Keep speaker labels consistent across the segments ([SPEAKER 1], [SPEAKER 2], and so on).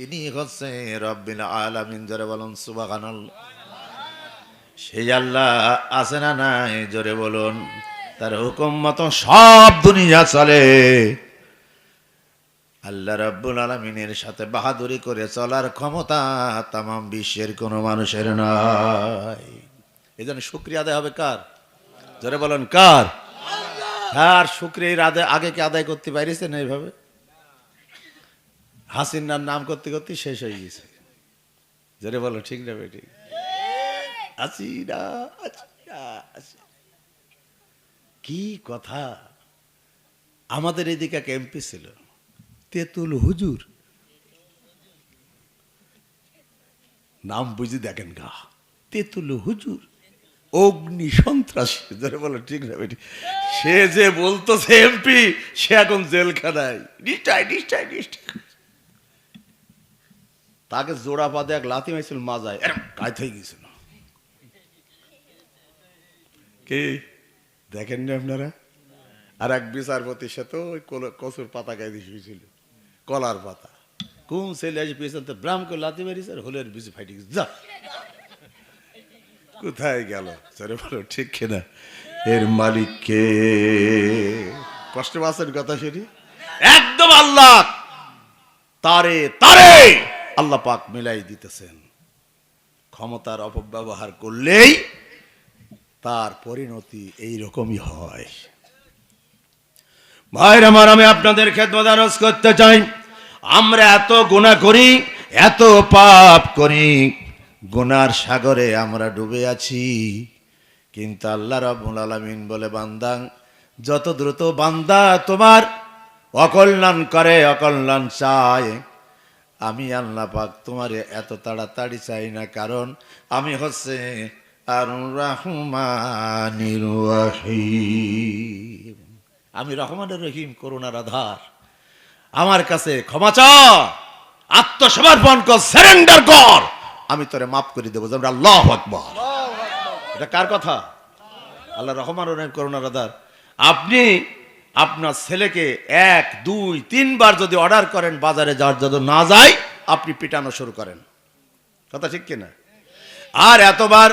[SPEAKER 1] তিনি হচ্ছে রব্বিল আলামিন জোরে বলুন সুবহানাল্লাহ। সেই আল্লাহ আছে না নাই? জোরে বলুন। তার হুকুম মতো সব দুনিয়া চলে। আল্লাহ রব্বুল আলমিনের সাথে বাহাদুরি করে চলার ক্ষমতা তাম বিশ্বের কোনো মানুষের নয় এই জন্য শুক্রিয়া আদায় হবে কার? জোরে বলেন কার? হ্যাঁ আর শুক্রিয়া আদায় আগে কি আদায় করতে পারিছেন এইভাবে? হাসিনার নাম করতে করতে শেষ হয়ে গেছে জোরে বলো, ঠিক না বেটি। কি কথা? আমাদের এদিকে এক এমপি ছিল, তেতুল হুজুর। নাম বুঝি দেখেন গা, তেতুল হুজুর। অগ্নি সন্ত্রাসী ধরে বলো, ঠিক না বেটি সে যে বলতো এমপি, সে এখন জেলখানায়। নিষ্ঠায় নিষ্ঠায় নিষ্ঠায় তাকে জোড়া পাতে এক লাথি মাইছিল মাজায় এরম কায় হয়ে গেছিল কি? দেখেন না আপনারা? আর এক বিচারপতির সাথে ওই কচুর পাতা গায়ে শুয়েছিল কলার পাতা। কোন ছেলে আসে পেয়েছেন তো ব্রাহ্ম করে লাথি মারিছে আর হোলের বিচে ফাইটে গেছে যা। কোথায় গেল? সরে বলো ঠিক কিনা? এর মালিক কে? কষ্ট পাচ্ছেন কথা শুনি একদম আল্লাহ! তারে তারে! আল্লাহ পাক মিলাই দিতেছেন। ক্ষমতার অপব্যবহার করলেই তার পরিণতি এই রকমই হয়। ভাইর আমার, আমি আপনাদের খেদমত আরজ করতে চাই। আমরা এত গুণা করি, এত পাপ করি, গুনার সাগরে আমরা ডুবে আছি। কিন্তু আল্লাহ রাব্বুল আলামিন বলে, বান্দা, যত দ্রুত বান্দা তোমার অকল্যাণ করে, অকল্যাণ চায় আমি আল্লাহ পাক তোমার এত তাড়াতাড়ি চাই না কারণ আমি হচ্ছে আর রাহমানির আমি রহমানের রহিম করুণার আধার। আমার কাছে ক্ষমা চা আত্মসমর্পণ কর সারেন্ডার কর। আমি তোরে মাফ করে দেবো যেমন আল্লাহ আকবর। এটা কার কথা? আল্লাহ রহমান রহিম করুণার আধার। আপনি আপনার ছেলেকে এক, দুই, তিনবার যদি অর্ডার করেন বাজারে যাওয়ার জন্য না যায়, আপনি পিটানো শুরু করেন। কথা ঠিক কিনা? আর এতবার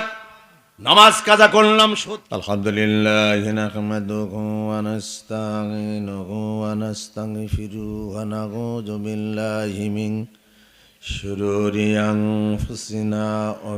[SPEAKER 1] নামাজ কাজা করলাম আলহামদুলিল্লাহ নাহমাদুহু ওয়া নাস্তাঈনুহু ওয়া নাস্তাগফিরুহু ওয়া নাউযু বিল্লাহি মিন শুরুরি আনফুসিনা ওয়া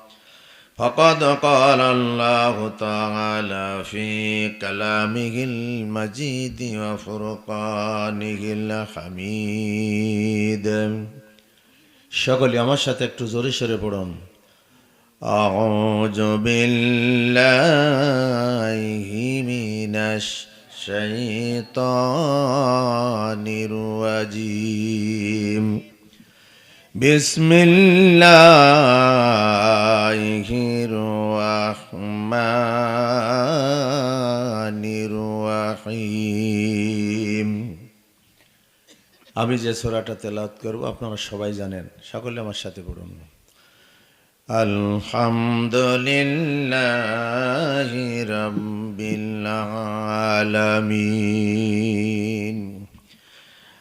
[SPEAKER 1] فقد قال الله تعالى في كلامه المجيد وفرقانه الحميد সকলে আমার সাথে একটু জোরে সরে পড়ুন أعوذ بالله من الشيطان الرجيم بسم الله الرحمن الرحيم আমি যে সোরাটা তেলাওয়াত করব আপনারা সবাই জানেন সকলে আমার সাথে পড়ুন আলহামদুলিল্লাহ রব্বিল আলামিন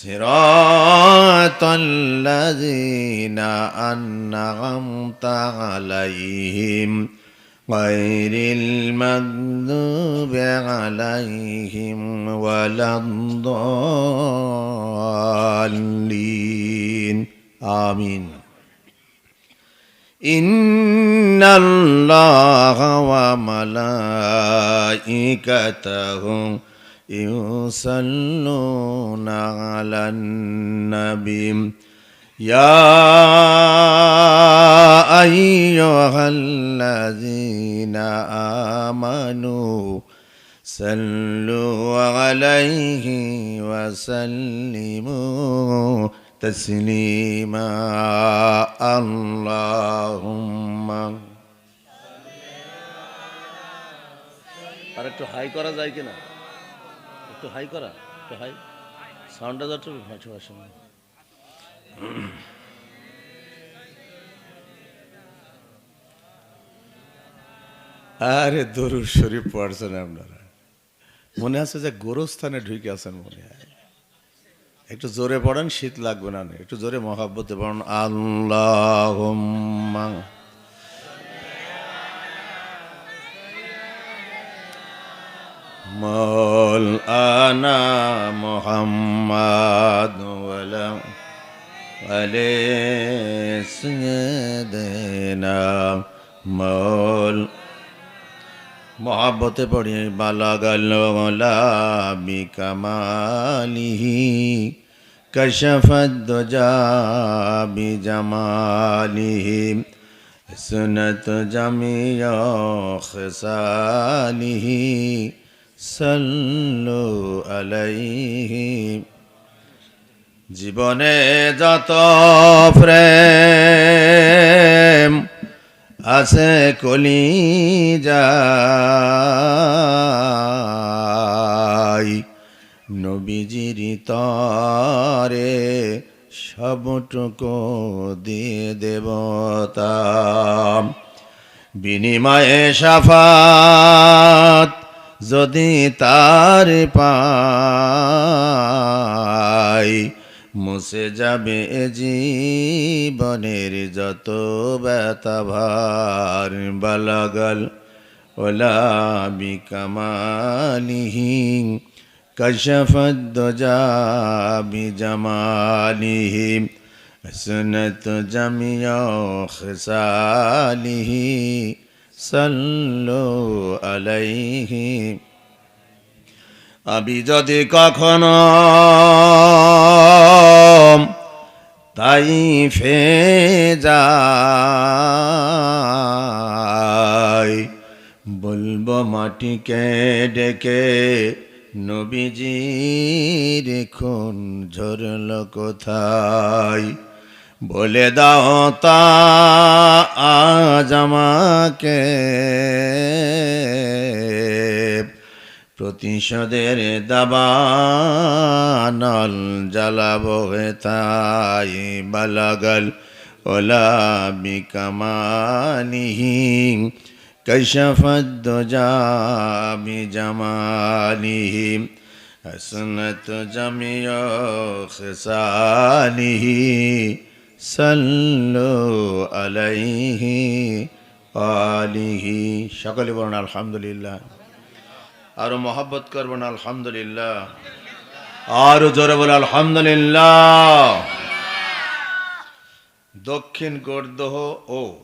[SPEAKER 1] صراط الذين أنعمت عليهم غير المغضوب عليهم ولا الضالين آمين إن الله وملائكته يصلون على النبي يا أيها الذين آمنوا صلوا عليه وسلموا تسليما اللهم আর একটু হাই করা যায় কিনা একটু হাই করা, একটু হাই। সাউন্ডটা যত সবার সঙ্গে আরে দরুদ শরীফ পড়ছেন আপনারা। মনে আছে যে গোরস্থানে ঢুকে আছেন মনে হয়। একটু জোরে পড়েন, শীত লাগবে না। একটু জোরে মহাব্বতে পড়েন। আল্লাহ আনা মোহাম্মদ ওয়ালা আলে দেনা মল মোহাব্বতে পড়ি, বালাগাল বিকামালিহি কশফদ বিজমালিহি সুনত জামিয়া খসালিহি সাল্লু আলাইহি। জীবনে যত প্রেম আছে কলি যাই নবীজির তরে সবটুকু দিয়ে দেবতা। বিনিময়ে সাফাত যদি তার পাই মুছে যাবে এ জীবনের যত ব্যথা ভার বালাগাল ওলা বিকামালিহি কশফদ বিজমালিহি সুনত জামিয়া খসালিহি সাল্লু আলাইহি। আমি যদি কখনো তাই ফে যাই, বলব মাটিকে ডেকে নবীজির খুন ঝরল কোথায়? বলে দাও তা আজ আমাকে প্রতিশোধের দাবানল জ্বালাবো হে তাই বালাগল ওলা বিকামালিহি কশফদ জাবি জামালিহি حسنت جميع خصاله সাল্লু আলাইহি আলিহি। সকলে বলুন, আলহামদুলিল্লাহ। আরও মহব্বত করবেন আলহামদুলিল্লাহ। আরও জোরে বল আলহামদুলিল্লাহ। দক্ষিণ গোরদহ ও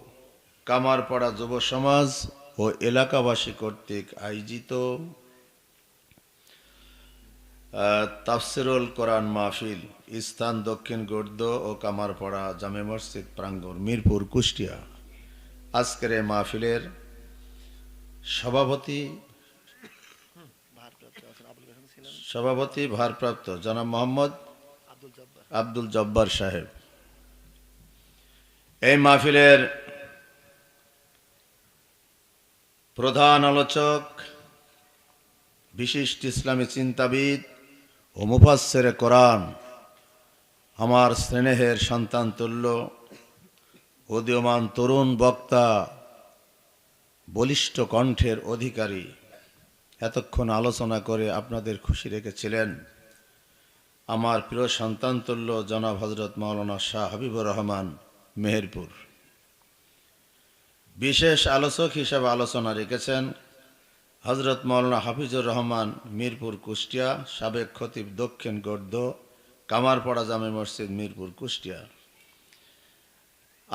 [SPEAKER 1] কামারপাড়া যুব সমাজ ও এলাকাবাসী কর্তৃক আয়োজিত তাফসিরুল কোরআন মাহফিল স্থান দক্ষিণ গোর্দ ও কামারপাড়া জামে মসজিদ প্রাঙ্গণ, মিরপুর, কুষ্টিয়া। আজকের এই মাহফিলের সভাপতি সভাপতি ভারপ্রাপ্ত জনাব মোহাম্মদ আব্দুল জব্বার সাহেব। এই মাহফিলের প্রধান আলোচক, বিশিষ্ট ইসলামী চিন্তাবিদ ও মুফাসসিরে কোরআন, আমার স্নেহের সন্তান তুল্য, উদীয়মান তরুণ বক্তা, বলিষ্ঠ কণ্ঠের অধিকারী, এতক্ষণ আলোচনা করে আপনাদের খুশি রেখেছিলেন। আমার প্রিয় সন্তান তুল্য, জনাব হজরত মাওলানা শাহ হাবিবুর রহমান, মেহেরপুর। বিশেষ আলোচক হিসাবে আলোচনা রেখেছেন হজরত মৌলানা হাফিজুর রহমান, মিরপুর কুষ্টিয়া, সাবেক খতিব দক্ষিণ গর্দ, কামারপাড়া জামে মসজিদ, মিরপুর কুষ্টিয়া।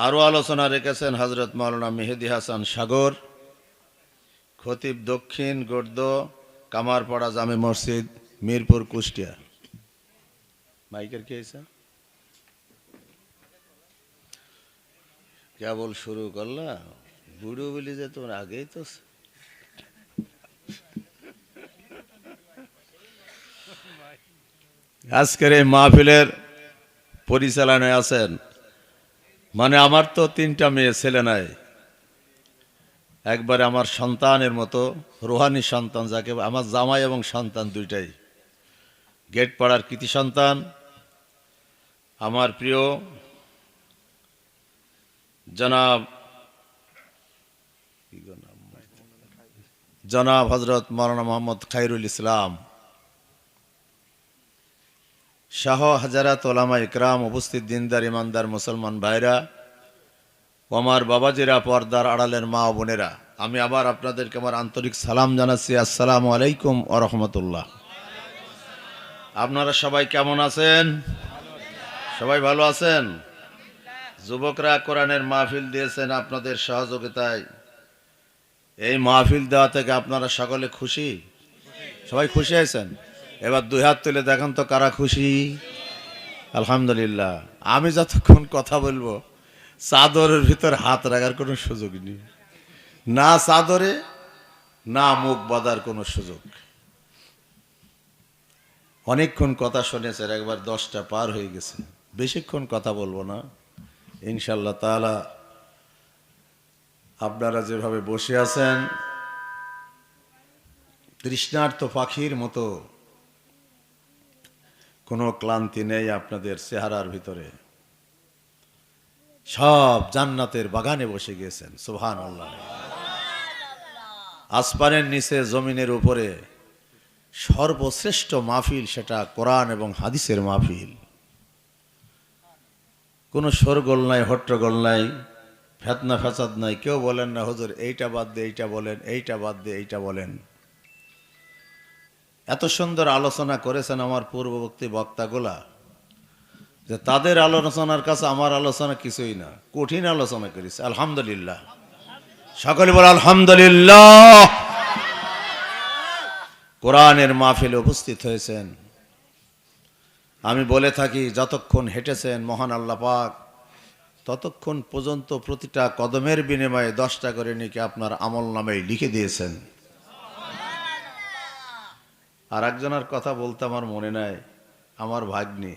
[SPEAKER 1] আরও আলোচনা রেখেছেন হজরত মৌলানা মেহেদি হাসান সাগর, খতিব দক্ষিণ গর্দ, কামারপাড়া জামে মসজিদ, মিরপুর কুষ্টিয়া। মাইকের কে কেবল শুরু করলা? বুড়ো বলি যে তোমার আগেই তো আজকের এই মাহফিলের পরিচালনায় আছেন মানে আমার তো তিনটা মেয়ে, ছেলে নাই একবারে আমার সন্তানের মতো, রোহানি সন্তান যাকে, আমার জামাই এবং সন্তান দুইটাই গেট পাড়ার কৃতি সন্তান, আমার প্রিয় জনাব? জনাব হজরত মৌলানা মোহাম্মদ খাইরুল ইসলাম শাহ হাজারাত ওলামা ইকরাম, উপস্থিত দিনদার, ইমানদার মুসলমান ভাইরা আমার বাবাজিরা পর্দার আড়ালের মা বোনেরা, আমি আবার আপনাদেরকে আমার আন্তরিক সালাম জানাচ্ছি। আসসালামু আলাইকুম ও রহমতুল্লাহ। আপনারা সবাই কেমন আছেন? সবাই ভালো আছেন? যুবকরা কোরআনের মাহফিল দিয়েছেন আপনাদের সহযোগিতায়। এই মাহফিল দেওয়া থেকে আপনারা সকলে খুশি? সবাই খুশি হয়েছেন এবার দুই হাত তুলে দেখেন তো কারা খুশি? আলহামদুলিল্লাহ। আমি যতক্ষণ কথা বলব, চাদরের ভিতর হাত রাখার কোনো সুযোগ নেই। না চাদরে, না মুখ বাঁধার কোনো সুযোগ। অনেকক্ষণ কথা শুনেছেন, একবার দশটা পার হয়ে গেছে। বেশিক্ষণ কথা বলব না। ইনশাল্লাহ তাআলা আপনারা যেভাবে বসে আছেন, তৃষ্ণার্ত পাখির মতো কোনো ক্লান্তি নেই আপনাদের চেহারার ভিতরে। সব জান্নাতের বাগানে বসে গিয়েছেন সুহান আসমানের নিচে, জমিনের উপরে। সর্বশ্রেষ্ঠ মাহফিল সেটা কোরআন এবং হাদিসের মাহফিল। কোনো সরগোল নাই, হট্টগোল নাই ফেতনা ফেসাদ নাই, কেউ বলেন না, হুজুর এইটা বাদ দিয়ে এইটা বলেন, এইটা বাদ দিয়ে এইটা বলেন। এত সুন্দর আলোচনা করেছেন আমার পূর্ববর্তী বক্তাগুলা যে তাদের আলোচনার কাছে আমার আলোচনা কিছুই না, কঠিন আলোচনা করেছে, আলহামদুলিল্লাহ। সকলে বলে আলহামদুলিল্লাহ। কোরআনের মাহফিলে উপস্থিত হয়েছেন। আমি বলে থাকি, যতক্ষণ হেঁটেছেন মহান আল্লাহ পাক, ততক্ষণ পর্যন্ত প্রতিটা কদমের বিনিময়ে দশটা করে নিকে আপনার আমল নামে লিখে দিয়েছেন। আর একজনের কথা বলতে আমার মনে নাই, আমার ভাগ্নি,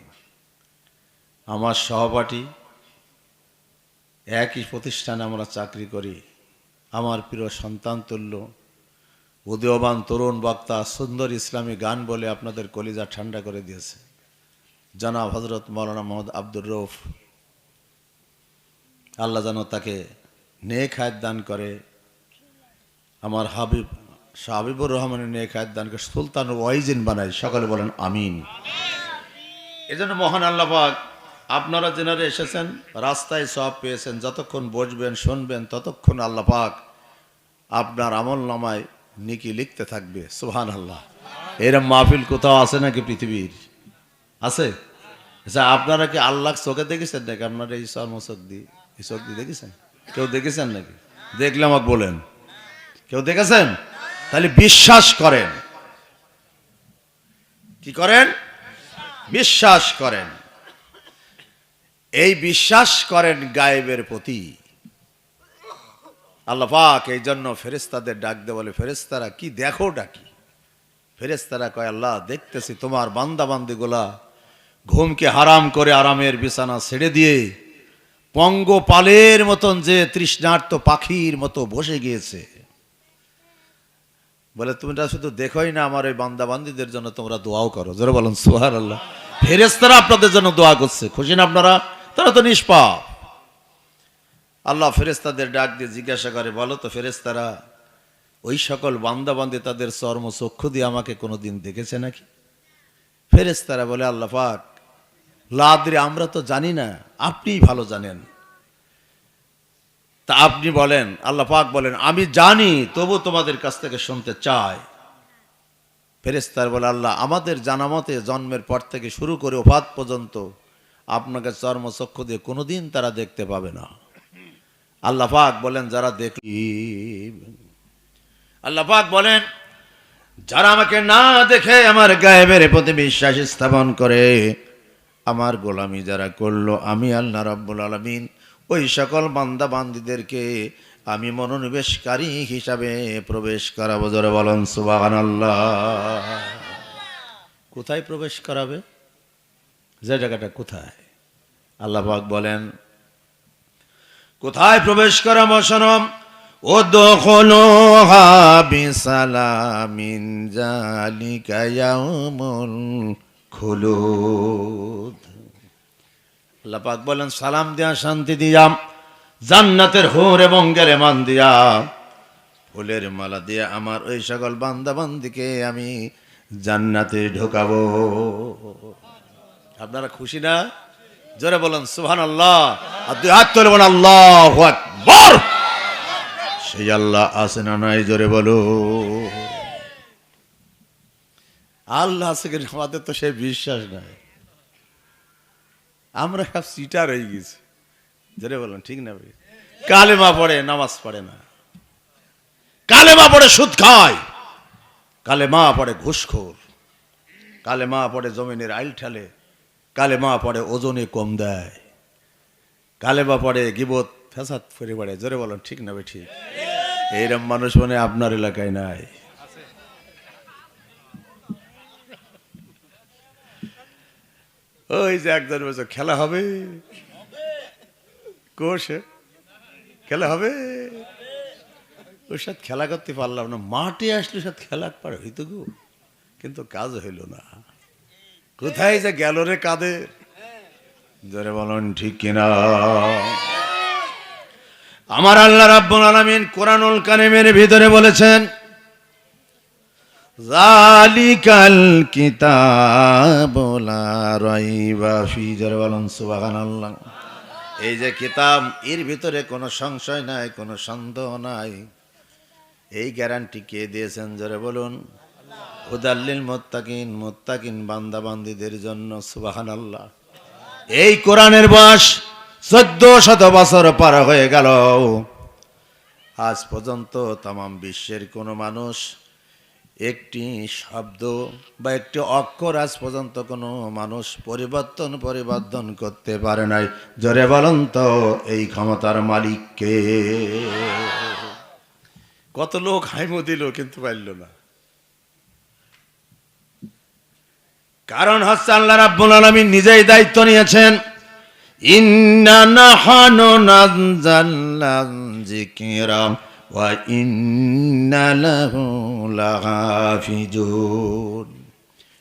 [SPEAKER 1] আমার সহপাঠী, একই প্রতিষ্ঠানে আমরা চাকরি করি। আমার প্রিয় সন্তান তুল্য, উদীয়মান তরুণ বক্তা, সুন্দর ইসলামী গান বলে আপনাদের কলিজা ঠান্ডা করে দিয়েছে। জনাব হজরত মৌলানা মোহাম্মদ আব্দুর রৌফ আল্লাহ যেন তাকে নেক হায়াত দান করে। আমার হাবিব শাহ হাবিবুর রহমানের নেক দান সুলতান ওয়াইজিন বানায়। সকলে বলেন, আমিন। এজন্য মহান আল্লাপাক আপনারা যেনারা এসেছেন, রাস্তায় সব পেয়েছেন, যতক্ষণ বসবেন, শুনবেন, ততক্ষণ আল্লাহ পাক আপনার আমল নামায় নিকি লিখতে থাকবে। সুহান আল্লাহ এরম মাহফিল কোথাও আছে নাকি পৃথিবীর? আছে? আচ্ছা আপনারা কি আল্লাহ চোখে দেখেছেন নাকি? আপনারা এই চর্ম চোখ এই চোখ দিয়ে দেখেছেন? কেউ দেখেছেন নাকি? দেখলে আমাকে বলেন। কেউ দেখেছেন? তাহলে বিশ্বাস করেন। কি করেন? বিশ্বাস করেন। এই বিশ্বাস করেন গায়েবের প্রতি। আল্লাহ পাক এই জন্য ফেরেস্তাদের ডাক দে বলে ফেরেস্তারা কি দেখো ডাকি ফেরেস্তারা কয়, আল্লাহ, দেখতেছি তোমার বান্দা বান্দিগুলা ঘুমকে হারাম করে আরামের বিছানা ছেড়ে দিয়ে পঙ্গপালের মতন যে তৃষ্ণার্ত পাখির মতো বসে গিয়েছে। বলে, তোমরা শুধু দেখোই না আমার এই বান্দাবান্দিদের জন্য তোমরা দোয়াও করো। জোরে বলুন সোহার আল্লাহ ফেরেস্তারা আপনাদের জন্য দোয়া করছে। খুশি না আপনারা? তারা তো নিষ্পাপ। আল্লাহ ফেরেস্তাদের ডাক দিয়ে জিজ্ঞাসা করে, বলো তো ফেরেস্তারা ওই সকল বান্দাবান্দি তাদের চর্ম চক্ষু দিয়ে আমাকে কোনো দিন দেখেছে নাকি? ফেরেশতারা বলে, আল্লাহ পাক, লাদ্রি আমরা তো জানি না, আপনিই ভালো জানেন। তা আপনি বলেন, আল্লাহ পাক বলেন, আমি জানি, তবু তোমাদের কাছ থেকে শুনতে চাই। ফেরেস্তার বলে, আল্লাহ, আমাদের জানা মতে জন্মের পর থেকে শুরু করে ওফাত পর্যন্ত আপনাকে চর্মচক্ষু দিয়ে কোনোদিন তারা দেখতে পাবে না। আল্লাহ পাক বলেন, যারা দেখি আল্লাহ পাক বলেন, যারা আমাকে না দেখে আমার গায়েবের প্রতি বিশ্বাস স্থাপন করে, আমার গোলামি যারা করল, আমি আল্লাহ রাব্বুল আলমিন ওই সকল বান্দা বান্দিদেরকে আমি মনোনিবেশকারী হিসাবে প্রবেশ করাবো, জোরে বলন সুবাহান আল্লাহ কোথায় প্রবেশ করাবে? যে জায়গাটা কোথায়? আল্লাহ পাক বলেন, কোথায় প্রবেশ করাবো শোনম ও দখলোহা বিসালামিন জালিকা ইয়াউমুল খুলুদ। আল্লাহ পাক বলেন, সালাম দিয়া, শান্তি দিয়াম জান্নাতের হোর এবং গেরেমান দিয়া, ফুলের মালা দিয়ে আমার ওই সকল বান্দা বান্দিকে আমি জান্নাতে ঢোকাবো। আপনারা খুশি না? জোরে বলেন সুহান আল্লাহ আর দুই হাত আল্লাহ সেই আল্লাহ আছে না নাই? জোরে বলো। আল্লাহ আছে আমাদের তো সে বিশ্বাস নাই। আমরা সব সিটার হয়ে গেছি। জোরে বলুন ঠিক না ভাই। কালেমা পড়ে, নামাজ পড়ে না। কালেমা পড়ে, সুদ খায়। কালেমা পড়ে, ঘুষখোর। কালেমা পড়ে, জমিনের আইল ঠালে। কালেমা পড়ে, ওজনে কম দেয়। কালেমা পড়ে, গিবত ফেসাদ ফেরে পড়ে জোরে বলেন ঠিক না ভাই, ঠিক। এইরকম মানুষ মানে আপনার এলাকায় নাই। ওই যে একজন বলছে, খেলা হবে? কোষে খেলা হবে? ওর সাথে খেলা করতে পারলাম না। মাঠে আসলে সাথে খেলা পারে হইতো গো, কিন্তু কাজ হইল না। কোথায় যে গেল রে কাদের জোরে বলুন, ঠিক কিনা? আমার আল্লাহ রাব্বুল আলামিন কোরআনুল কারিমের ভিতরে বলেছেন জালিকাল কিতাব লা রাইবা ফি বলুন, সুবহানাল্লাহ। এই যে কিতাব, এর ভিতরে কোনো সংশয় নাই, কোনো সন্দেহ নাই। এই গ্যারান্টি কে দিয়েছেন, জোরে বলুন। হুদাল্লিল মোত্তাকিন মোত্তাকিন বান্দা বান্দিদের জন্য সুবাহান আল্লাহ এই কোরআনের বয়স চোদ্দ শত বছর পার হয়ে গেল। আজ পর্যন্ত তাম বিশ্বের কোনো মানুষ একটি শব্দ বা একটি অক্ষর আজ পর্যন্ত কোনো মানুষ পরিবর্তন পরিবর্তন করতে পারে নাই। জোরে বলুন তো, এই ক্ষমতার মালিককে। কত লোক হাইমো দিল, কিন্তু পারল না। কারণ হচ্ছে আল্লাহ রাব্বুল আলামিন নিজেই দায়িত্ব নিয়েছেন, ইন্না নাহানু নাযালনা যিকরা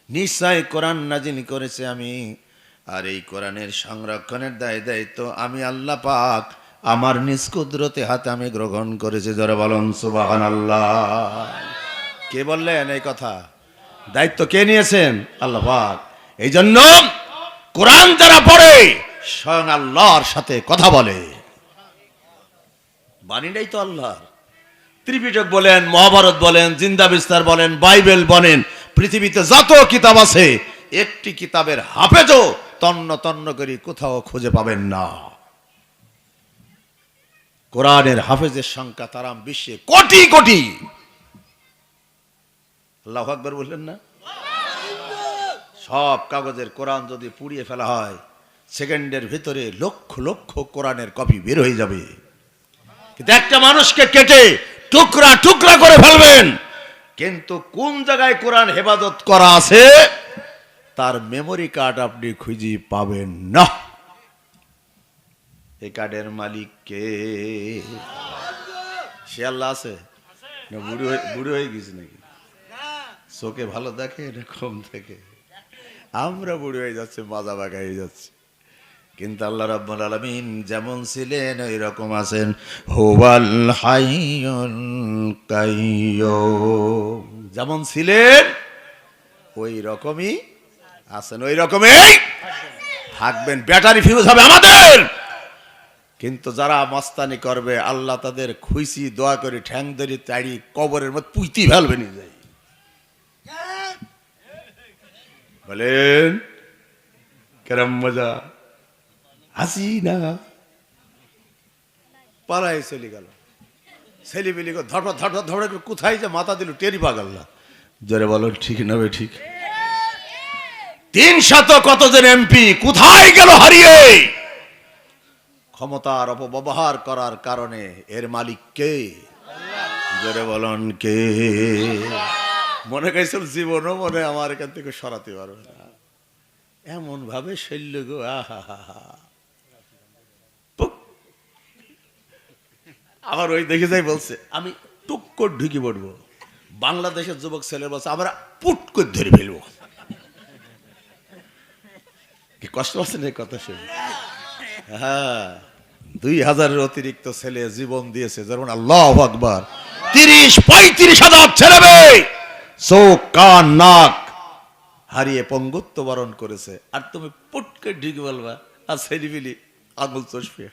[SPEAKER 1] নিশ্চয় কোরআন নাজিল করেছে আমি। আর এই কোরআনের সংরক্ষণের দায় দায়িত্ব আমি আল্লাহ পাক। আমার নিজ কুদরতে হাতে আমি গ্রহণ করেছি। যারা বলুন সুবাহান আল্লাহ কে বললেন এই কথা? দায়িত্ব কে নিয়েছেন? আল্লাহ পাক। এই জন্য কোরআন যারা পড়ে, স্বয়ং আল্লাহর সাথে কথা বলে। বাণীটাই তো আল্লাহর। ত্রিপিটক বলেন, মহাভারত বলেন, জিন্দা বিস্তার বলেন, বাইবেল বলেন, পৃথিবীতে যত কিতাব আছে, একটি কিতাবের হাফেজও তন্ন তন্ন করে কোথাও খুঁজে পাবেন না। কোরআনের হাফেজের সংখ্যা তারাম বিশ্বে কোটি কোটি। আল্লাহ আকবর বললেন না? সব কাগজের কোরআন যদি পুড়িয়ে ফেলা হয়, সেকেন্ডের ভিতরে লক্ষ লক্ষ কোরআনের কপি বের হয়ে যাবে। কিন্তু একটা মানুষকে কেটে টুকরা টুকরা করে ফেলবেন। কিন্তু কোন জায়গায় কোরআন হেফাজত করা আছে, তার মেমোরি কার্ড আপনি খুঁজে পাবেন না। এই কার্ডের মালিক কে? সে আল্লাহ আছে? না, বুড়ি হয়ে গেছে নাকি? চোখে ভালো দেখে না কম দেখে আমরা বুড়ি হয়ে যাচ্ছে, মাজা বাঁকা হয়ে যাচ্ছে। কিন্তু আল্লাহ রাব্বুল আলামিন যেমন ছিলেন ওই রকম আছেন। হুয়াল হাইয়ুল কাইয়ুম। যেমন ছিলেন ওই রকমই আছেন। ওই রকমই থাকবেন। ব্যাটারি ফিউজ হবে আমাদের। কিন্তু যারা মস্তানি করবে, আল্লাহ তাদের খুশি দোয়া করে ঠ্যাং ধরে তাড়ি কবরের মধ্যে পুইতি ফেলবে নিজে বলেন, কেরম মজা। হাসি না পাড়ায় চলে গেল। ছেলে বেলি ধড় ধড় ধড় কোথায় যে মাথা দিল টেরি পাগল না। জোরে বলো, ঠিক না ঠিক? তিন শত কতজন এমপি কোথায় গেল হারিয়ে? ক্ষমতার অপব্যবহার করার কারণে এর মালিক কে? জোরে বলন, কে? মনে করেছিল জীবনও মনে আমার এখান থেকে সরাতে পারবে না। এমন ভাবে শৈল্য গো, আহা, হা হা। আবার ওই দেখে যাই বলছে। আমি টুক করে ঢুকি পড়ব। বাংলাদেশের যুবক ছেলে বলছে আমরা পুট করে ধরে ফেলব। কি কষ্ট আছে না কথা শুনে? হ্যাঁ দুই হাজারের অতিরিক্ত ছেলে জীবন দিয়েছে, যেমন আল্লাহ আকবার। তিরিশ, পঁয়ত্রিশ হাজার ছেলে চোখ, কান, নাক হারিয়ে পঙ্গুত্ব বরণ করেছে। আর তুমি পুটকে ঢুকে বলবা আর ছেলিবিলি আঙুল চষবে।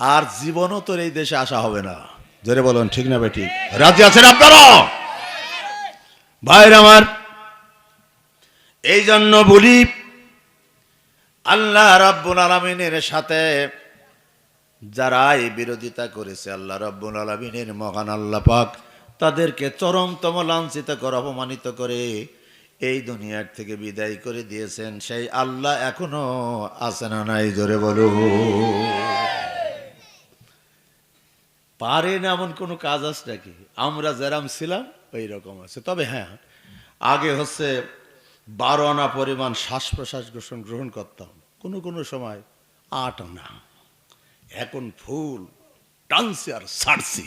[SPEAKER 1] আর জীবনও তোর এই দেশে আসা হবে না। জোরে বলুন, ঠিক না ভাই, ঠিক। রাজি আছেন আপনারা? ভাইর আমার এই জন্য বলি, আল্লাহ রাব্বুল আলমিনের সাথে যারা বিরোধিতা করেছে, আল্লাহ রাব্বুল আলমিনের মহান আল্লাহ পাক তাদেরকে চরমতম লাঞ্ছিত করে, অপমানিত করে এই দুনিয়ার থেকে বিদায় করে দিয়েছেন। সেই আল্লাহ এখনও আছে না নাই, জোরে বলু পারে না এমন কোনো কাজ আছে নাকি? আমরা যেরাম ছিলাম ওই রকম আছে। তবে হ্যাঁ আগে হচ্ছে বারো আনা পরিমাণ শ্বাস প্রশ্বাস গ্রহণ গ্রহণ করতাম। কোনো কোনো সময় আট আনা। এখন ফুল, টানছি আর ছাড়ছি।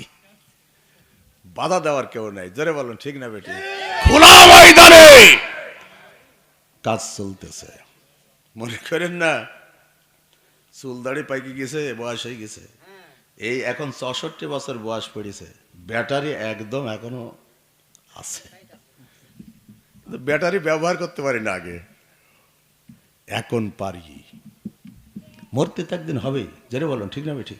[SPEAKER 1] বাধা দেওয়ার কেউ নাই। জোরে বলুন, ঠিক না বেটি? খোলা ময়দানে কাজ চলতেছে। মনে করেন না, চুল দাড়ি পাইকে গেছে, বয়স হয়ে গেছে। এই এখন চৌষট্টি বছর বয়স পড়েছে। ব্যাটারি একদম এখনও আছে। ব্যাটারি ব্যবহার করতে পারি না আগে। এখন পারি। মরতে তো একদিন হবেই। জেনে বলুন ঠিক না ঠিক?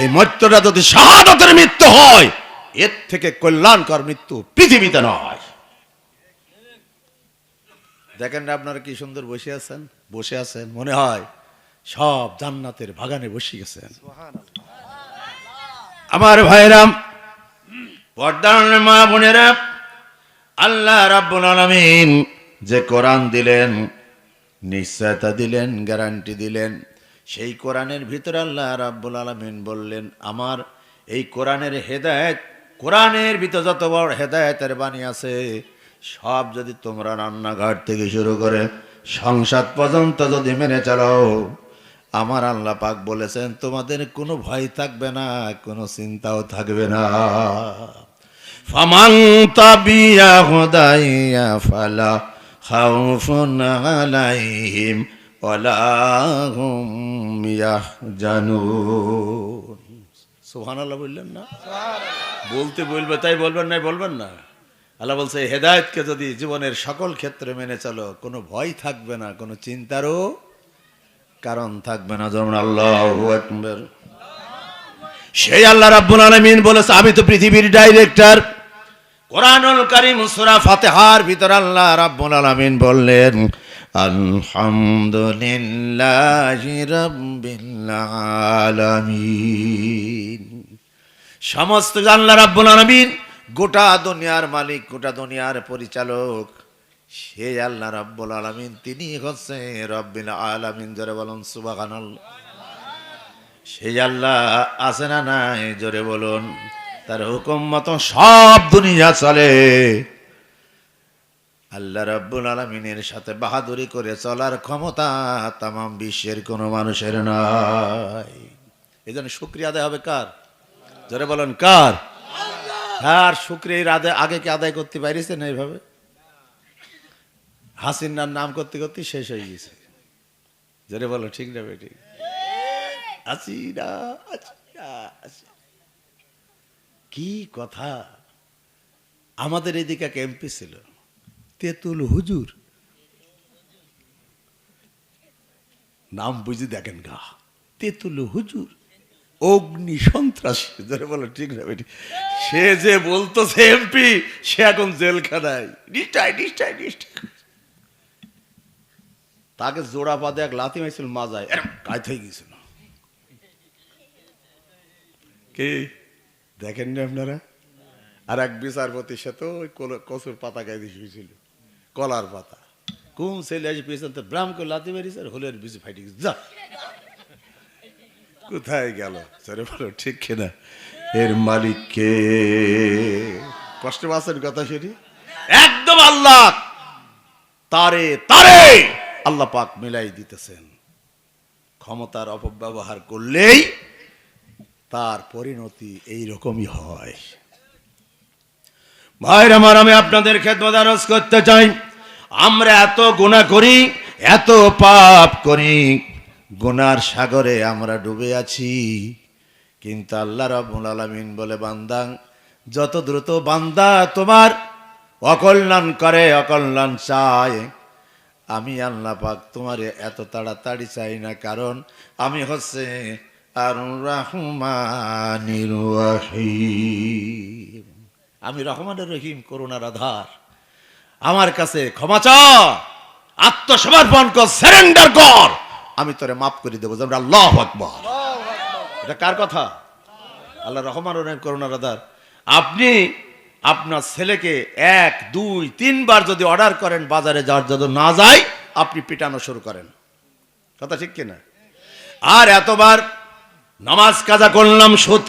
[SPEAKER 1] এই মৃত্যুটা যদি শাহাদতের মৃত্যু হয় এর থেকে কল্যাণকর মৃত্যু পৃথিবীতে নয়। দেখেন না আপনারা কি সুন্দর বসে আছেন? বসে আছেন মনে হয় সব জান্নাতের বাগানে বসে গেছেন। আমার ভাইরাম পর্দার মা বোনেরা, আল্লাহ রাব্বুল আলামিন যে কোরআন দিলেন, নিশ্চয়তা দিলেন, গ্যারান্টি দিলেন, সেই কোরআনের ভিতরে আল্লাহ রাব্বুল আলামিন বললেন, আমার এই কোরআনের হেদায়েত, কোরআনের ভিতর যত বড় হেদায়েতের বাণী আছে, সব যদি তোমরা রান্নাঘাট থেকে শুরু করে সংসাদ পর্যন্ত যদি মেনে চলো আমার আল্লাহ পাক বলেছেন, তোমাদের কোনো ভয় থাকবে না, কোনো চিন্তাও থাকবে না। ফালা বললেন না? বলতে বলবে, তাই বলবেন না বলবেন না। আল্লাহ বলছে হেদায়েতকে যদি জীবনের সকল ক্ষেত্রে মেনে চলো, কোনো ভয় থাকবে না, কোনো চিন্তারও কারণ থাকবে না যেমন আল্লাহ সেই আল্লাহ রাব্বুল আলামিন বলেছে, আমি তো পৃথিবীর ডাইরেক্টর কোরআনুল কারীম সূরা ফাতিহার ভিতর আল্লাহ রাব্বুল আলামিন বললেন, আলহামদুলিল্লাহি রাব্বিল আলামিন। সমস্ত আল্লাহ রাব্বুল আলামিন গোটা দুনিয়ার মালিক, গোটা দুনিয়ার পরিচালক। সে আল্লাহ রাব্বুল আলামিন তিনি হচ্ছে রব্বিল আলামিন জোরে বলুন সুবহানাল্লাহ। সে আল্লাহ আছে না নাই? জোরে বলুন। তার হুকুম মতো সব দুনিয়া চলে। আল্লাহ রাব্বুল আলমিনের সাথে বাহাদুরি করে চলার ক্ষমতা তাম বিশ্বের কোনো মানুষের নাই। এই জন্য শুক্রিয়া আদায় হবে কার? জোরে বলেন কার? হ্যাঁ আর শুক্রিয়া আদায় আগে কি আদায় করতে পারিস না এইভাবে? হাসিনার নাম করতে করতে শেষ হয়ে গেছে জোরে বলো, ঠিক না বেটি। কি কথা? আমাদের এদিকে এক এমপি ছিল, তেতুল হুজুর। নাম বুঝি দেখেন গা, তেতুল হুজুর। অগ্নি সন্ত্রাসী ধরে বলো, ঠিক না বেটি সে যে বলতো এমপি, সে এখন জেলখানায়। নিষ্ঠায় নিষ্ঠায় নিষ্ঠায় তাকে জোড়া পাতে এক লাথি মাইছিল মাজায় এরম কায় থেকে গেছিল কি? দেখেন না আপনারা? আর এক বিচারপতির সাথে ওই কচুর পাতা গায়ে শুয়েছিল কলার পাতা। কোন ছেলে আসে পেয়েছেন তো ব্রাম করে লাথি মেরিয়েছে আর হোলের বিচি ফাইটে গেছে যা। কোথায় গেল? সরে বলো ঠিক কিনা? এর মালিক কে? কষ্ট পাচ্ছেন কথা সেটি? একদম আল্লাহ! তারে তারে! আল্লাহ পাক মিলাই দিতেছেন। ক্ষমতার অপব্যবহার করলেই তার পরিণতি এই রকমই হয়। ভাইর আমার, আমি আপনাদের খেদমত আরজ করতে চাই। আমরা এত গুণা করি, এত পাপ করি, গুনার সাগরে আমরা ডুবে আছি। কিন্তু আল্লাহ রাব্বুল আলামিন বলে, বান্দা, যত দ্রুত বান্দা তোমার অকল্যাণ করে, অকল্যাণ চায় আমি আল্লাহ পাক তোমার এত তাড়াতাড়ি চাই না কারণ আমি হচ্ছে আর রাহমানির রহিম। আমি রহমানের রহিম করুণার আধার। আমার কাছে ক্ষমা চা আত্মসমর্পণ কর সারেন্ডার কর। আমি তোরে মাফ করে দেবো যেমন আল্লাহ আকবর। এটা কার কথা? আল্লাহ রহমান রহিম করুণার আধার। আপনি আপনার ছেলেকে এক, দুই, তিনবার যদি অর্ডার করেন বাজারে যাওয়ার যদি না যায়, আপনি পিটানো শুরু করেন। কথা ঠিক কিনা? আর এতবার নামাজ কাজা করলাম, সুদ